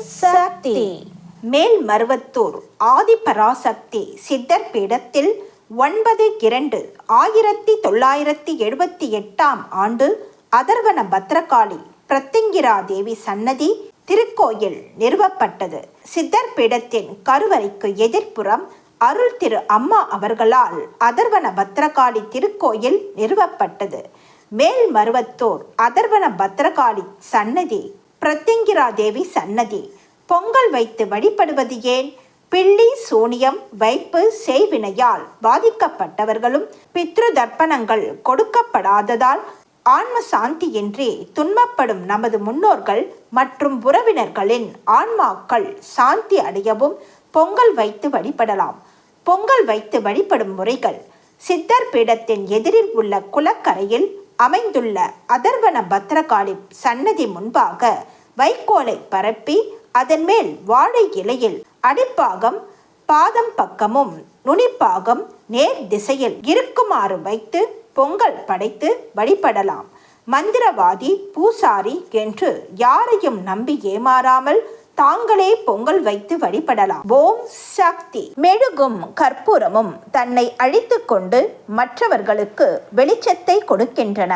சக்தி. மேல் மருவத்தூர் ஆதிபராசக்தி சித்தர் பீடத்தில் ஒன்பது இரண்டு ஆயிரத்தி தொள்ளாயிரத்தி எழுபத்தி எட்டாம் ஆண்டு அதர்வன பத்ரகாளி பிரத்திங்கிரா தேவி சன்னதி திருக்கோயில் நிறுவப்பட்டது. சித்தர் பீடத்தின் கருவறைக்கு எதிர்ப்புறம் அருள் திரு அம்மா அவர்களால் அதர்வன பத்ரகாளி திருக்கோயில் நிறுவப்பட்டது. மேல் மருவத்தூர் அதர்வன பத்ரகாளி சன்னதி பிரத்திங்கிரா தேவி சன்னதி. பொங்கல் வைத்து வழிபடுவது ஏன்? பில்லி சூனியம் வைப்பு செய்வினையால் பாதிக்கப்பட்டவர்களும் பித்ரு தர்ப்பணங்கள் கொடுக்கப்படாததால் ஆன்ம சாந்தியின்றி துன்பப்படும் நமது முன்னோர்கள் மற்றும் உறவினர்களின் ஆன்மாக்கள் சாந்தி அடையவும் பொங்கல் வைத்து வழிபடலாம். பொங்கல் வைத்து வழிபடும் முறைகள் சித்தர் பீடத்தின் எதிரில் உள்ள குளக்கரையில் அமைந்துள்ள அதர்வன பத்ரகாளி சன்னதி முன்பாக வைக்கோலை பரப்பி அதன் மேல் வாழை இலையில் அடிப்பாகம் பாதம் பக்கமும் நுனிப்பாகம் நேர் திசையில் இருக்குமாறு வைத்து பொங்கல் படைத்து வழிபடலாம். மந்திரவாதி பூசாரி என்று யாரையும் நம்பி ஏமாறாமல் தாங்களே பொங்கல் வைத்து வழிபடலாம். ஓம் சக்தி. மெழுகும் கற்பூரமும் தன்னை அழித்து கொண்டு மற்றவர்களுக்கு வெளிச்சத்தை கொடுக்கின்றன.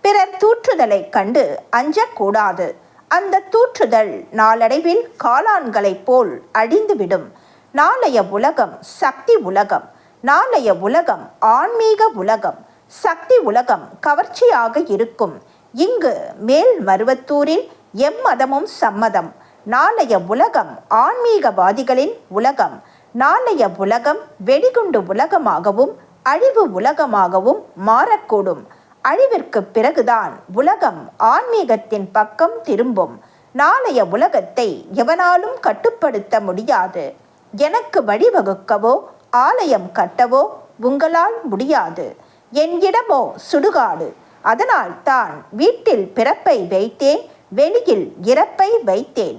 பிறர் தூற்றுதலை கண்டு அஞ்சக்கூடாது. அந்த தூற்றுதல் நாளடைவில் காளான்களைப் போல் அழிந்துவிடும். நாளைய உலகம் சக்தி உலகம். நாளைய உலகம் ஆன்மீக உலகம். சக்தி உலகம் கவர்ச்சியாக இருக்கும். இங்கு மேல் மருவத்தூரில் எம்மதமும் சம்மதம். நாளைய உலகம் ஆன்மீகவாதிகளின் உலகம். நாளைய உலகம் வெடிகுண்டு உலகமாகவும் அழிவு உலகமாகவும் மாறக்கூடும். அழிவிற்கு பிறகுதான் உலகம் ஆன்மீகத்தின் பக்கம் திரும்பும். நாளைய உலகத்தை எவனாலும் கட்டுப்படுத்த முடியாது. எனக்கு வழிவகுக்கவோ ஆலயம் கட்டவோ உங்களால் முடியாது. என் இடமோ சுடுகாடு. அதனால் தான் வீட்டில் பிறப்பை வைத்தேன் வெளியில் இறப்பை வைத்தேன்.